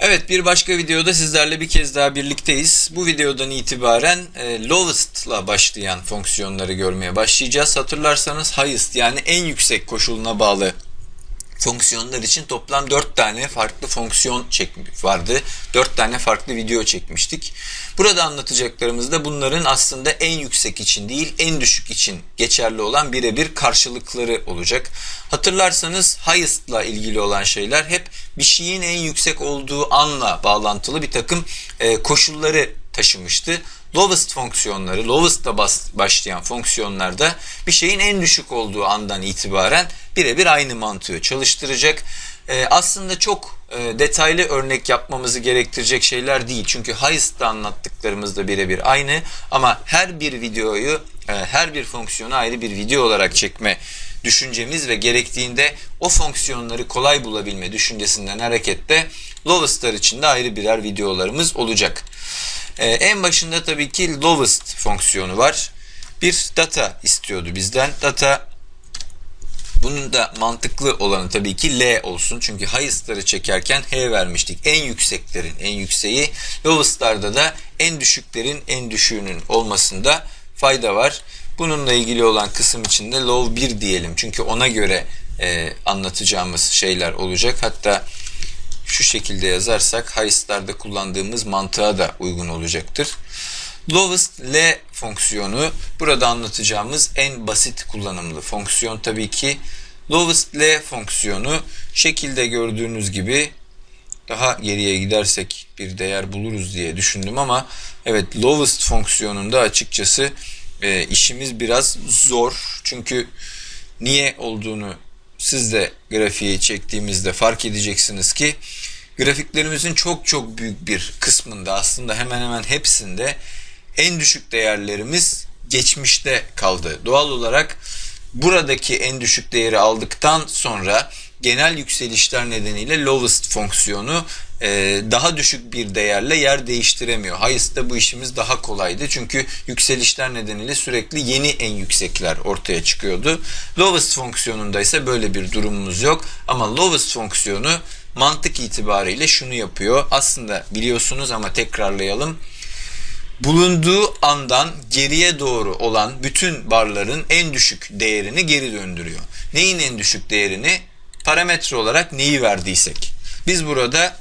Evet bir başka videoda sizlerle bir kez daha birlikteyiz. Bu videodan itibaren e, lowest'la başlayan fonksiyonları görmeye başlayacağız. Hatırlarsanız highest yani en yüksek koşuluna bağlı fonksiyonlar için toplam 4 tane farklı fonksiyon çek vardı. 4 tane farklı video çekmiştik. Burada anlatacaklarımız da bunların aslında en yüksek için değil en düşük için geçerli olan birebir karşılıkları olacak. Hatırlarsanız highest'la ilgili olan şeyler hep bir şeyin en yüksek olduğu anla bağlantılı bir takım e, koşulları taşımıştı. Lowest fonksiyonları, lowest'la başlayan fonksiyonlarda bir şeyin en düşük olduğu andan itibaren birebir aynı mantığı çalıştıracak. Ee, aslında çok e, detaylı örnek yapmamızı gerektirecek şeyler değil. Çünkü highest'ta anlattıklarımız da birebir aynı. Ama her bir videoyu, e, her bir fonksiyonu ayrı bir video olarak çekme düşüncemiz ve gerektiğinde o fonksiyonları kolay bulabilme düşüncesinden hareketle lowest'lar için de ayrı birer videolarımız olacak. Ee, en başında tabii ki lowest fonksiyonu var. Bir data istiyordu bizden. Data bunun da mantıklı olanı tabii ki L olsun. Çünkü highest'ları çekerken H vermiştik. En yükseklerin en yükseği. Lowest'larda da en düşüklerin en düşüğünün olmasında fayda var. Bununla ilgili olan kısım içinde low 1 diyelim. Çünkü ona göre e, anlatacağımız şeyler olacak. Hatta şu şekilde yazarsak highest'larda kullandığımız mantığa da uygun olacaktır. Lowest L fonksiyonu burada anlatacağımız en basit kullanımlı fonksiyon tabii ki. Lowest L fonksiyonu şekilde gördüğünüz gibi daha geriye gidersek bir değer buluruz diye düşündüm ama evet lowest fonksiyonunda açıkçası e, işimiz biraz zor. Çünkü niye olduğunu siz de grafiği çektiğimizde fark edeceksiniz ki grafiklerimizin çok çok büyük bir kısmında aslında hemen hemen hepsinde en düşük değerlerimiz geçmişte kaldı. Doğal olarak buradaki en düşük değeri aldıktan sonra genel yükselişler nedeniyle lowest fonksiyonu e, daha düşük bir değerle yer değiştiremiyor. Highest'ta bu işimiz daha kolaydı. Çünkü yükselişler nedeniyle sürekli yeni en yüksekler ortaya çıkıyordu. Lowest fonksiyonunda ise böyle bir durumumuz yok. Ama lowest fonksiyonu mantık itibariyle şunu yapıyor. Aslında biliyorsunuz ama tekrarlayalım bulunduğu andan geriye doğru olan bütün barların en düşük değerini geri döndürüyor. Neyin en düşük değerini? Parametre olarak neyi verdiysek. Biz burada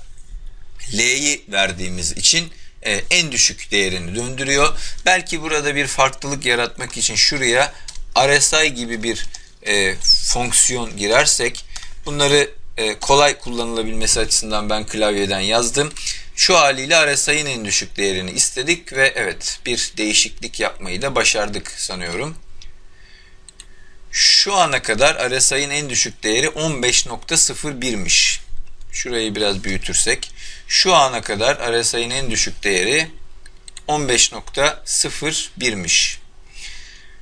L'yi verdiğimiz için e, en düşük değerini döndürüyor. Belki burada bir farklılık yaratmak için şuraya RSI gibi bir e, fonksiyon girersek bunları e, kolay kullanılabilmesi açısından ben klavyeden yazdım. Şu haliyle RSI'nin en düşük değerini istedik ve evet bir değişiklik yapmayı da başardık sanıyorum. Şu ana kadar RSI'nin en düşük değeri 15.01'miş. Şurayı biraz büyütürsek. Şu ana kadar RSI'nin en düşük değeri 15.01'miş.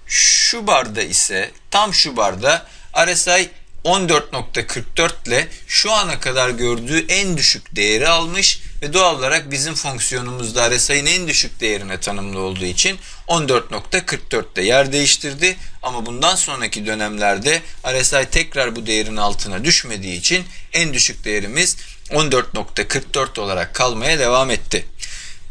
Şu barda ise tam şu barda RSI 14.44 ile şu ana kadar gördüğü en düşük değeri almış ve doğal olarak bizim fonksiyonumuzda RSI'nin en düşük değerine tanımlı olduğu için 14.44'te yer değiştirdi. Ama bundan sonraki dönemlerde RSI tekrar bu değerin altına düşmediği için en düşük değerimiz 14.44 olarak kalmaya devam etti.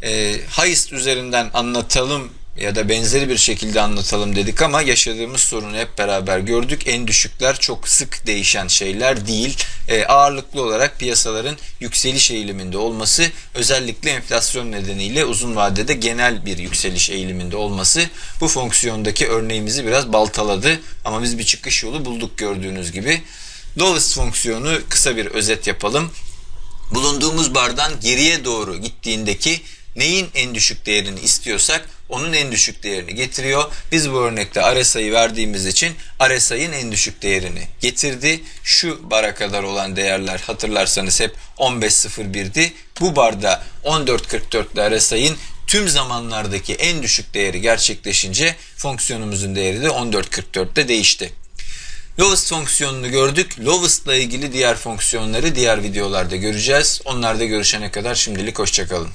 E, highest üzerinden anlatalım ya da benzeri bir şekilde anlatalım dedik ama yaşadığımız sorunu hep beraber gördük. En düşükler çok sık değişen şeyler değil. E, ağırlıklı olarak piyasaların yükseliş eğiliminde olması özellikle enflasyon nedeniyle uzun vadede genel bir yükseliş eğiliminde olması bu fonksiyondaki örneğimizi biraz baltaladı. Ama biz bir çıkış yolu bulduk gördüğünüz gibi. Lowest fonksiyonu kısa bir özet yapalım. Bulunduğumuz bardan geriye doğru gittiğindeki neyin en düşük değerini istiyorsak onun en düşük değerini getiriyor. Biz bu örnekte RSI'yi verdiğimiz için RSI'nin en düşük değerini getirdi. Şu bara kadar olan değerler hatırlarsanız hep 15.01'di. Bu barda 14.44'le RSI'nin tüm zamanlardaki en düşük değeri gerçekleşince fonksiyonumuzun değeri de 14.44'te değişti. Lowest fonksiyonunu gördük. Lowest ile ilgili diğer fonksiyonları diğer videolarda göreceğiz. Onlarda görüşene kadar şimdilik hoşçakalın.